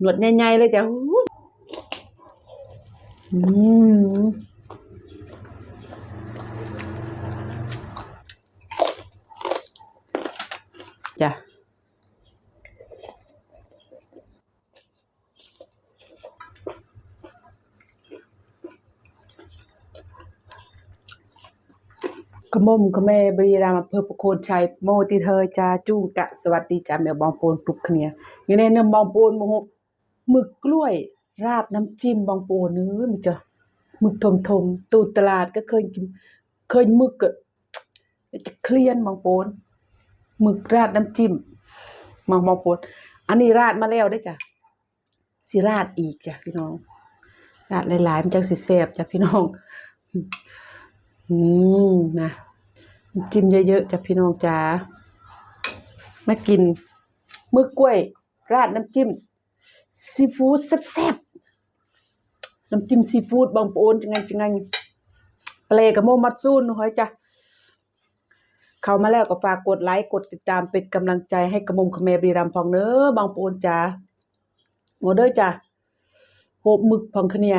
หนวดใหญ่ๆเลยจ้ะอู้อืมจ้ะ ขมมขแม่บริรามอำเภอประโคนชัยโมติเธอจาจุ้งกะ สวัสดีจ้าแม่บองปูนทุกเคลียอยู่ในน้ำบองปูนโมโ หมึกกล้วย ราดน้ำจิ้มบองปูเนื้อมันจะหมึกทมทมตูตลาดก็เคยกินเคยหมึกอะจะเคลียนบองปูนหมึกราดน้ำจิ้มบองบองปูนอันนี้ราดมาแล้วได้จ้ะสิราดอีกจ้ะพี่น้อง ราดหลายๆมันจังสิแซ่บจ้ะพี่น้องอืมนะกินเยอะๆจ้ะพี่น้องจ๋ามากินมือกล้วย ราดน้ำจิ้ม ซีฟู้ดแซ่บๆน้ำจิ้มซีฟู้ดบางปะโอนจังไงจังไงเปลกับโมมัดซูนหอยจ้ะเข้ามาแล้วก็ฝากกดไลค์กดติดตามเป็นกำลังใจให้กระมมขแมบรีรัมย์พองเนอบางปะโอนจ๋าหมดเด้อจ้ะโหบมึกพองคเนีย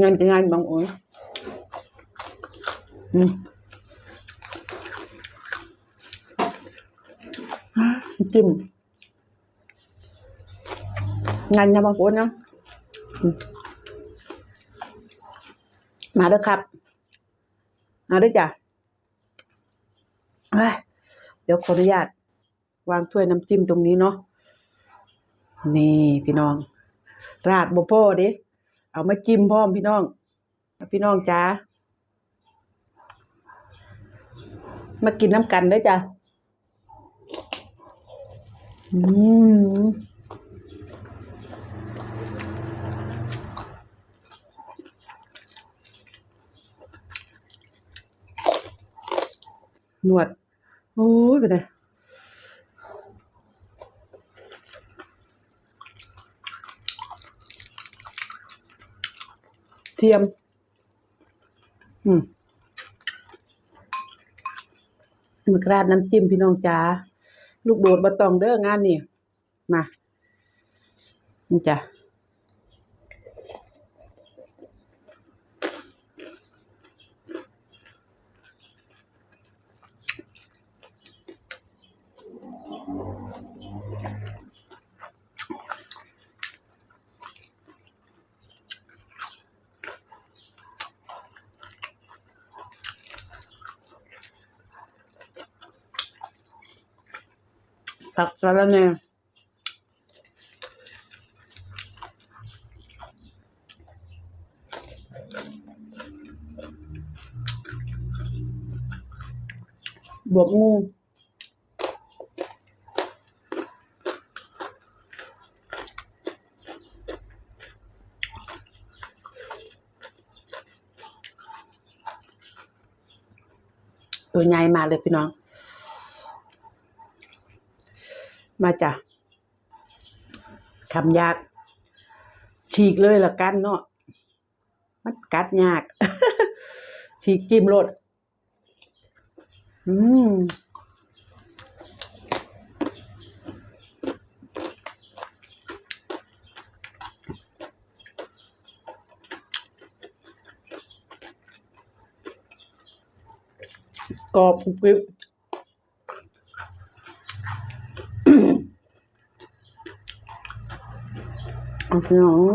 งานจะงานบางโอ้ยอืมอะ จิ้มงานยำบางโอ้ยนะมาเด้อครับ มาเด้อจ้ะเดี๋ยวขออนุญาต วางถ้วยน้ำจิ้มตรงนี้เนาะนี่พี่น้อง ราดบ่พอด้เอามาจิ้มพร้อมพี่น้อง พี่น้องจ้ามากินน้ำกันด้อจ้ะ อืมนวด โอ้ยเป็นเทียม อืมหมึกราดน้ำจิ้มพี่น้องจ้า ลูกโดดบะตองเด้องานนี่มานี่จ้ะ ผักสะระแหน่บวกงูตัวใหญ่มาเลยพี่น้อง มาจ้ะคำยาก ฉีกเลยละกันเนาะมันกัดยาก ฉีกจิ้มรสอืมกรอบกรุบกริบ เอาพี่น้อง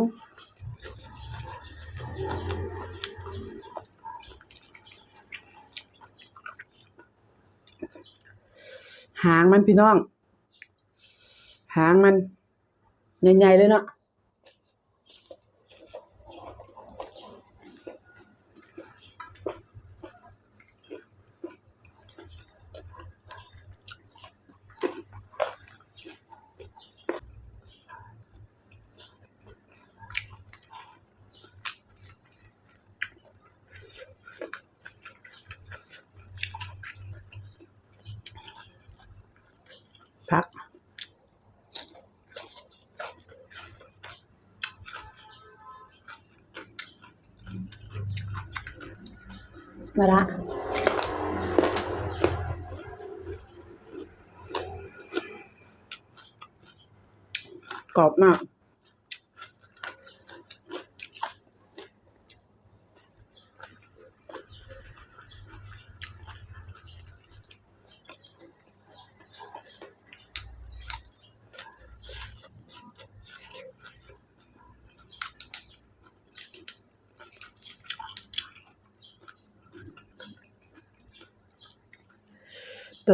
หางมันพี่น้อง หางมัน ใหญ่ๆเลยเนาะ มาละกรอบมาก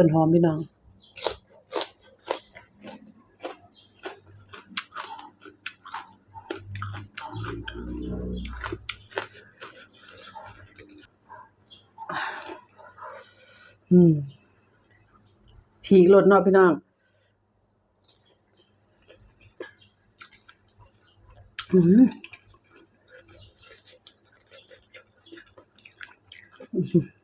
ต้นหอมพี่น้องอืมฉีกรสเนาะพี่น้องอืมอืม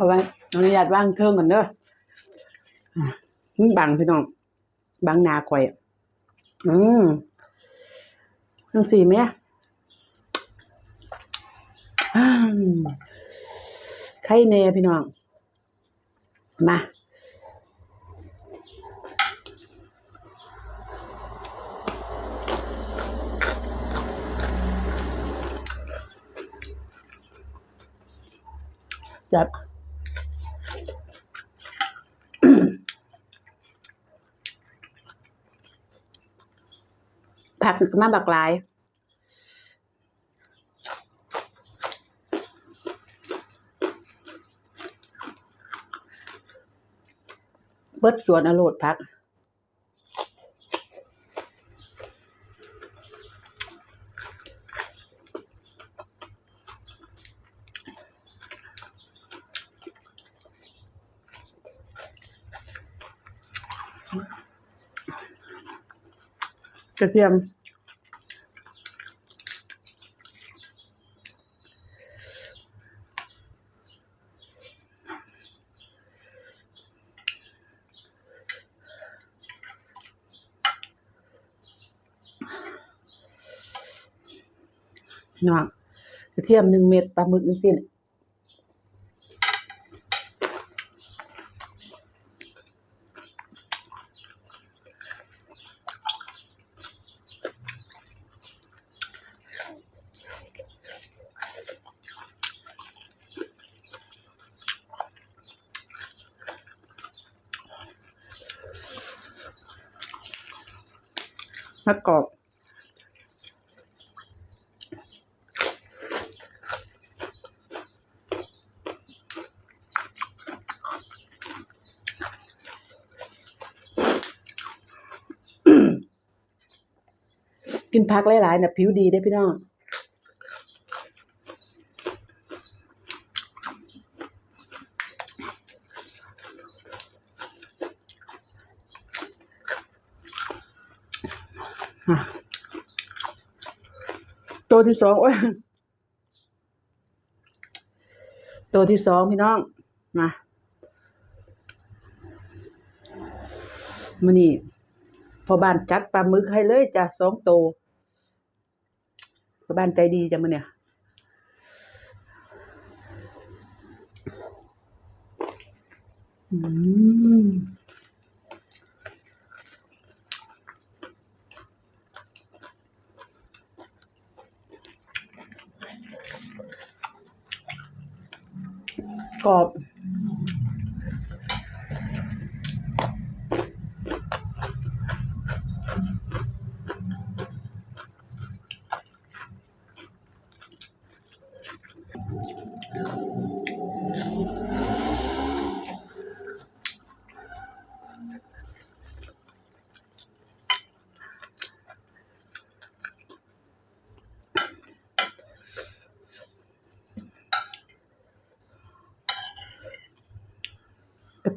เอาไว้อนุญาตว่างเครื่องก่อนเด้อมันบังพี่น้องบังนาข่อยอะอืมจังสี่ไหมอืมไข่แน่พี่น้อง มาจับ ผักก็มาบักหลายเบิดสวนอโลดพัก กระเทียม น้องกระเทียมหนึ่งเม็ดปลาหมึกหนึ่งเส้นมะกอกกิ นผักหลายๆนะผิวดีได้พี่น้องตัวที่สองโอ้ยตัวที่สองพี่น้อง มามานี่พอบ้านจัดปลาหมึกให้เลยจ้ะสองตัว พอบ้านใจดีจ้ะมันเนี่ยอืมกรอบ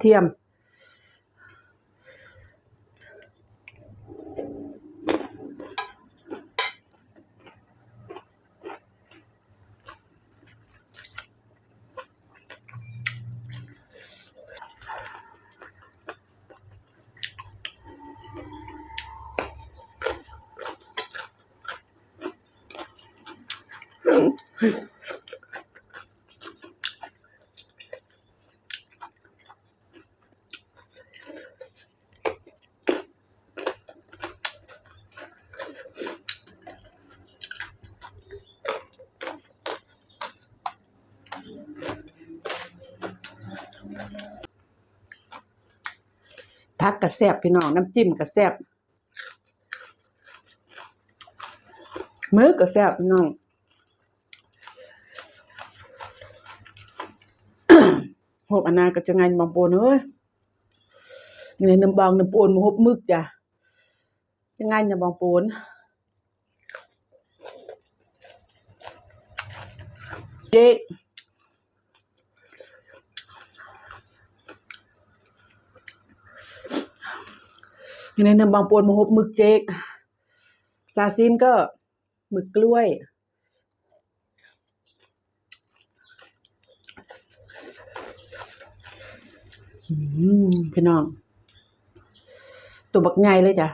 เทียมอ กกระแซบพี่น้องน้ำจิ้มกระแซบมื้อกระแซบพี่น้อง หบอันนาก็จะไงบางปนเอ้ยในน้ำบางน้ำปนมาหบมึกจ้ะจะไงนะบางปนเจ๊ ในน้ำบางปนมาหบมึกเจ๊กซาซินก็หมึกกล้วย อืมพี่น้อง ตัวบักใหญ่เลยจ้ะ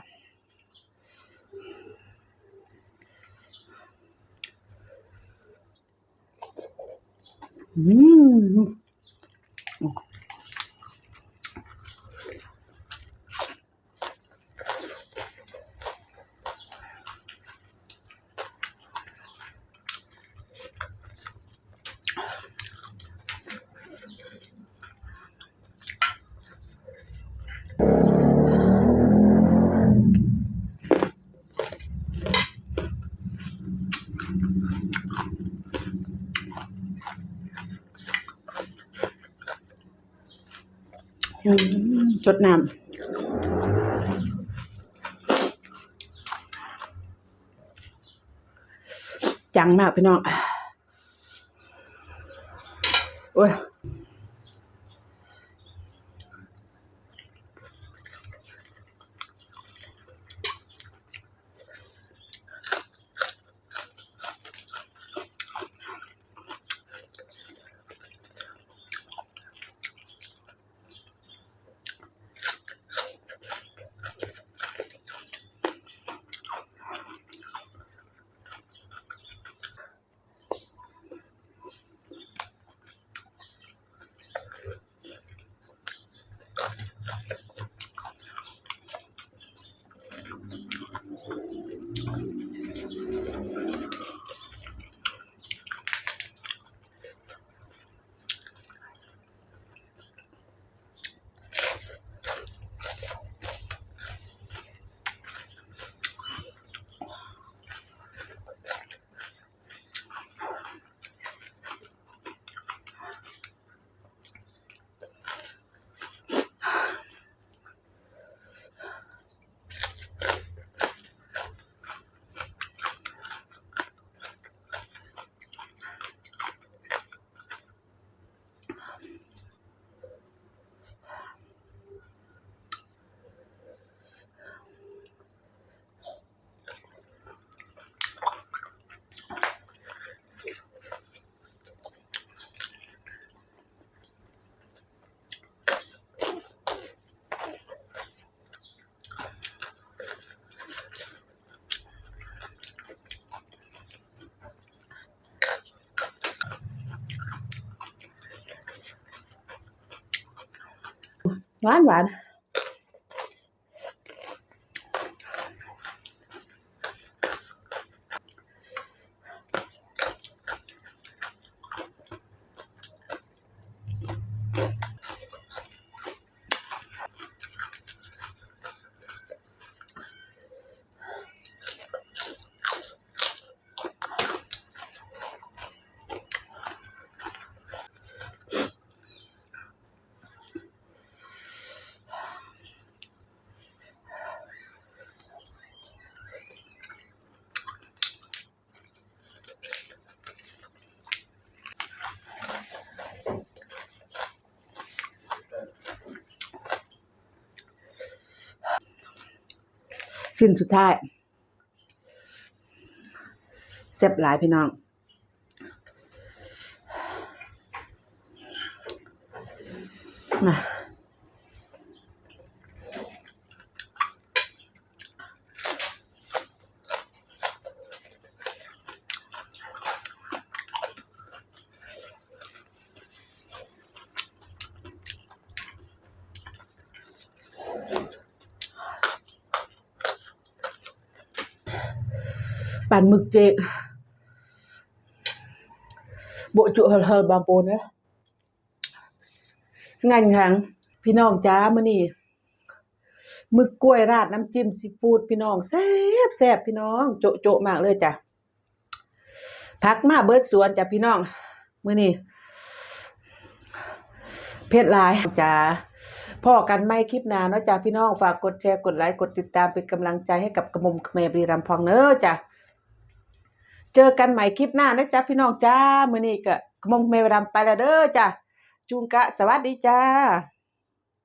อืม ชดน้ำจังมากพี่น้อง โอ้ย หวานหวาน สิ้นสุดท้ายเซ่บหลายพี่น้องมา ปั่นหมึกเจก bộ trụ hờ hờ bà bồn á ngành hàng พี่น้องจ้ามื้อนี้หมึกกล้วยราดน้ำจิ้มซีฟู้ดพี่น้องแซ่บแซ่บพี่น้อง โจโจมากเลยจ้ะพักมาเบิดสวนจ้ะพี่น้องมื้อนี้เผ็ดหลายจ้าพ่อกันไม่คลิปน้าเนาะจ้ะพี่น้องฝากกดแชร์กดไลค์กดติดตามเป็นกำลังใจให้กับกระมุมเมรบุรีรัมพองเนอะจ้ะ จอกันใหม่คลิปหน้านะจ๊ะพี่น้องจ้า มื้อนี้ก็กระมงเมรบุรีรัมย์ไปแล้วเด้อจ้ะจุงกะ สวัสดีจ้า